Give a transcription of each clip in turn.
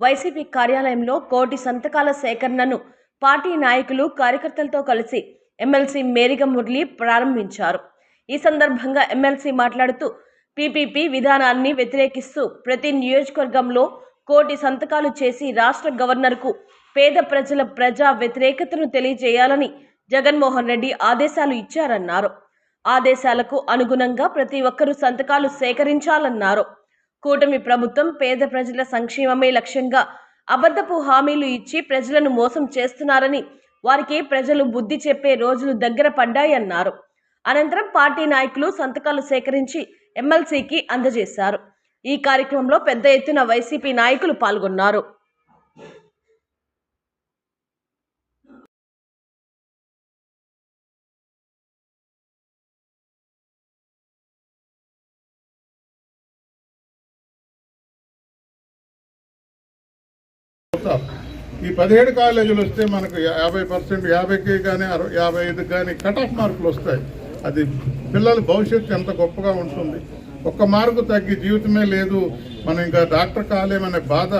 YCP కార్యాలయంలో కోటి సంతకాల సేకరణను పార్టీ నాయకులు కార్యకర్తలతో కలిసి ఎమ్మెల్సీ మేరిగ మురళి ప్రారంభించారు. ఈ సందర్భంగా ఎమ్మెల్సీ మాట్లాడుతూ పీపీపీ విధానాన్ని వ్యతిరేకిస్తూ ప్రతి నియోజకవర్గంలో కోటి సంతకాలు చేసి రాష్ట్ర గవర్నర్కు పేద ప్రజల ప్రజా వ్యతిరేకతను తెలియజేయాలని జగన్మోహన్ రెడ్డి ఆదేశాలు ఇచ్చారన్నారు. ఆదేశాలకు అనుగుణంగా ప్రతి ఒక్కరూ సంతకాలు సేకరించాలన్నారు. కూటమి ప్రభుత్వం పేద ప్రజల సంక్షేమమే లక్ష్యంగా అబద్ధపు హామీలు ఇచ్చి ప్రజలను మోసం చేస్తున్నారని వారికి ప్రజలు బుద్ధి చెప్పే రోజులు దగ్గర పడ్డాయన్నారు. అనంతరం పార్టీ నాయకులు సంతకాలు సేకరించి ఎమ్మెల్సీకి అందజేశారు. ఈ కార్యక్రమంలో పెద్ద ఎత్తున వైసీపీ నాయకులు పాల్గొన్నారు. చేస్తాం. ఈ పదిహేడు కాలేజీలు వస్తే మనకు యాభై పర్సెంట్ యాభైకి కానీ అరవై యాభై ఐదుకి కానీ కట్ ఆఫ్ మార్కులు వస్తాయి. అది పిల్లల భవిష్యత్తు ఎంత గొప్పగా ఉంటుంది. ఒక్క మార్కు తగ్గి జీవితమే లేదు. మనం ఇంకా డాక్టర్ కాలేమనే బాధ.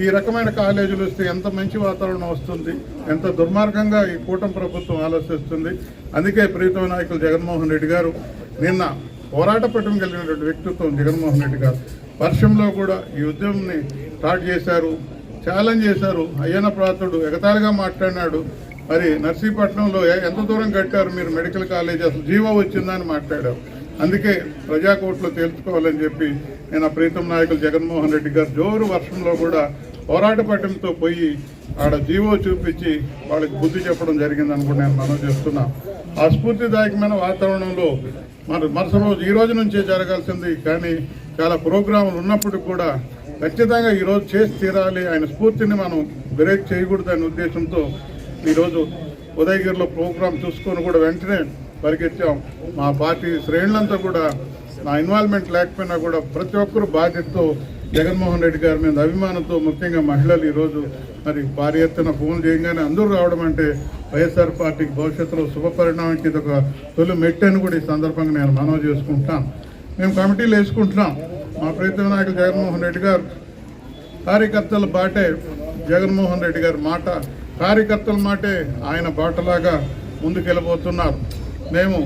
ఈ రకమైన కాలేజీలు వస్తే ఎంత మంచి వాతావరణం వస్తుంది. ఎంత దుర్మార్గంగా ఈ కూటమి ప్రభుత్వం ఆలోచిస్తుంది. అందుకే ప్రీతమ నాయకులు జగన్మోహన్ రెడ్డి గారు నిన్న పోరాట పట్టం కలిగినటువంటి వ్యక్తిత్వం జగన్మోహన్ రెడ్డి గారు. వర్షంలో కూడా ఈ ఉద్యమంని స్టార్ట్ చేశారు. ఛాలెంజ్ చేశారు. అయ్యన ప్రాతుడు ఎగతాళిగా మాట్లాడినాడు. మరి నర్సీపట్నంలో ఎంత దూరం కట్టారు మీరు మెడికల్ కాలేజ్? అసలు జీవో వచ్చిందని మాట్లాడారు. అందుకే ప్రజాకోట్లో తేల్చుకోవాలని చెప్పి నేను ఆ ప్రీతం నాయకులు జగన్మోహన్ రెడ్డి గారు జోరు వర్షంలో కూడా పోరాట పట్టంతో పోయి ఆడ జీవో చూపించి వాళ్ళకి బుద్ధి చెప్పడం జరిగిందని కూడా నేను మనం చేస్తున్నా. ఆ స్ఫూర్తిదాయకమైన వాతావరణంలో మరి మరుసటి రోజు ఈ రోజు నుంచే జరగాల్సింది కానీ చాలా ప్రోగ్రాములు ఉన్నప్పటికీ కూడా ఖచ్చితంగా ఈరోజు చేసి తీరాలి. ఆయన స్ఫూర్తిని మనం బ్రేక్ చేయకూడదు అనే ఉద్దేశంతో ఈరోజు ఉదయగిరిలో ప్రోగ్రాం చూసుకొని కూడా వెంటనే పరిగెత్తాం. మా పార్టీ శ్రేణులంతా కూడా నా ఇన్వాల్వ్మెంట్ లేకపోయినా కూడా ప్రతి ఒక్కరు బాధ్యతతో జగన్మోహన్ రెడ్డి గారి మీద అభిమానంతో ముఖ్యంగా మహిళలు ఈరోజు మరి భారీ ఎత్తున ఫోన్ చేయగానే అందరూ రావడం అంటే వైఎస్ఆర్ పార్టీకి భవిష్యత్తులో శుభపరిణామానికి ఇది ఒక తొలి మెట్టని కూడా ఈ సందర్భంగా నేను మనవి చేసుకుంటాను మేము కమిటీలు వేసుకుంటున్నాం. మా ప్రీతం నాయకులు జగన్మోహన్ రెడ్డి గారు కార్యకర్తల బాటే జగన్మోహన్ రెడ్డి గారి మాట కార్యకర్తల మాటే ఆయన బాటలాగా ముందుకెళ్ళబోతున్నారు. మేము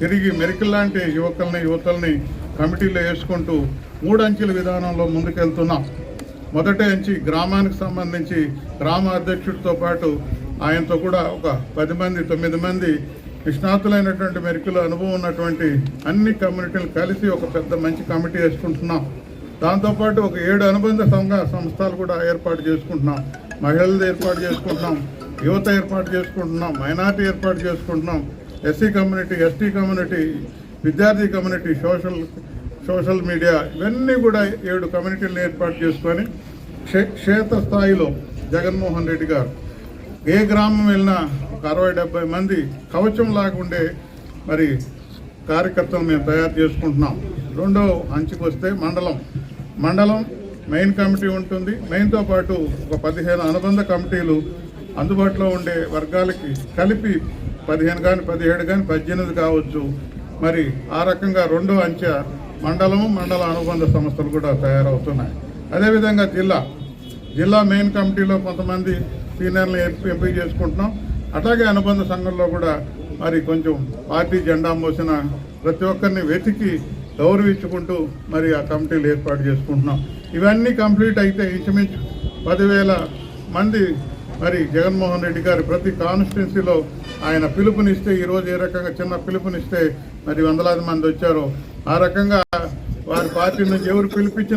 తిరిగి మెరికల్ లాంటి యువకుల్ని యువతల్ని కమిటీలో వేసుకుంటూ మూడంచెల విధానంలో ముందుకెళ్తున్నాం. మొదటి అంచి గ్రామానికి సంబంధించి గ్రామ అధ్యక్షుడితో పాటు ఆయనతో కూడా ఒక పది మంది తొమ్మిది మంది నిష్ణాతులైనటువంటి మెరుకుల అనుభవం ఉన్నటువంటి అన్ని కమ్యూనిటీలు కలిసి ఒక పెద్ద మంచి కమిటీ వేసుకుంటున్నాం. దాంతోపాటు ఒక ఏడు అనుబంధ సంఘ సంస్థలు కూడా ఏర్పాటు చేసుకుంటున్నాం. మహిళలు ఏర్పాటు చేసుకుంటున్నాం. యువత ఏర్పాటు చేసుకుంటున్నాం. మైనార్టీ ఏర్పాటు చేసుకుంటున్నాం. ఎస్సీ కమ్యూనిటీ ఎస్టీ కమ్యూనిటీ విద్యార్థి కమ్యూనిటీ సోషల్ సోషల్ మీడియా ఇవన్నీ కూడా ఏడు కమ్యూనిటీలను ఏర్పాటు చేసుకొని క్షే- క్షేత్రస్థాయిలో జగన్మోహన్ రెడ్డి గారు ఏ గ్రామం వెళ్ళినా ఒక అరవై డెబ్బై మంది కవచం లాగుండే ఉండే మరి కార్యకర్తలు మేము తయారు చేసుకుంటున్నాం. రెండో అంచుకు వస్తే మండలం. మండలం మెయిన్ కమిటీ ఉంటుంది. మెయిన్తో పాటు ఒక పదిహేను అనుబంధ కమిటీలు అందుబాటులో ఉండే వర్గాలకి కలిపి పదిహేను కానీ పదిహేడు కానీ పద్దెనిమిది కావచ్చు. మరి ఆ రకంగా రెండో అంచె మండలము మండల అనుబంధ సంస్థలు కూడా తయారవుతున్నాయి. అదేవిధంగా జిల్లా. జిల్లా మెయిన్ కమిటీలో కొంతమంది సీనియర్లు ఎంపీ ఎంపిక చేసుకుంటున్నాం. అట్లాగే అనుబంధ సంఘంలో కూడా మరి కొంచెం పార్టీ జెండా మోసిన ప్రతి ఒక్కరిని వెతికి గౌరవించుకుంటూ మరి ఆ కమిటీలు ఏర్పాటు చేసుకుంటున్నాం. ఇవన్నీ కంప్లీట్ అయితే ఇంచుమించు పదివేల మంది మరి జగన్మోహన్ రెడ్డి గారు ప్రతి కాన్స్టిట్యున్సీలో ఆయన పిలుపునిస్తే ఈరోజు ఏ రకంగా చిన్న పిలుపునిస్తే మరి వందలాది మంది వచ్చారో ఆ రకంగా వారి పార్టీ నుంచి ఎవరు పిలిపించిన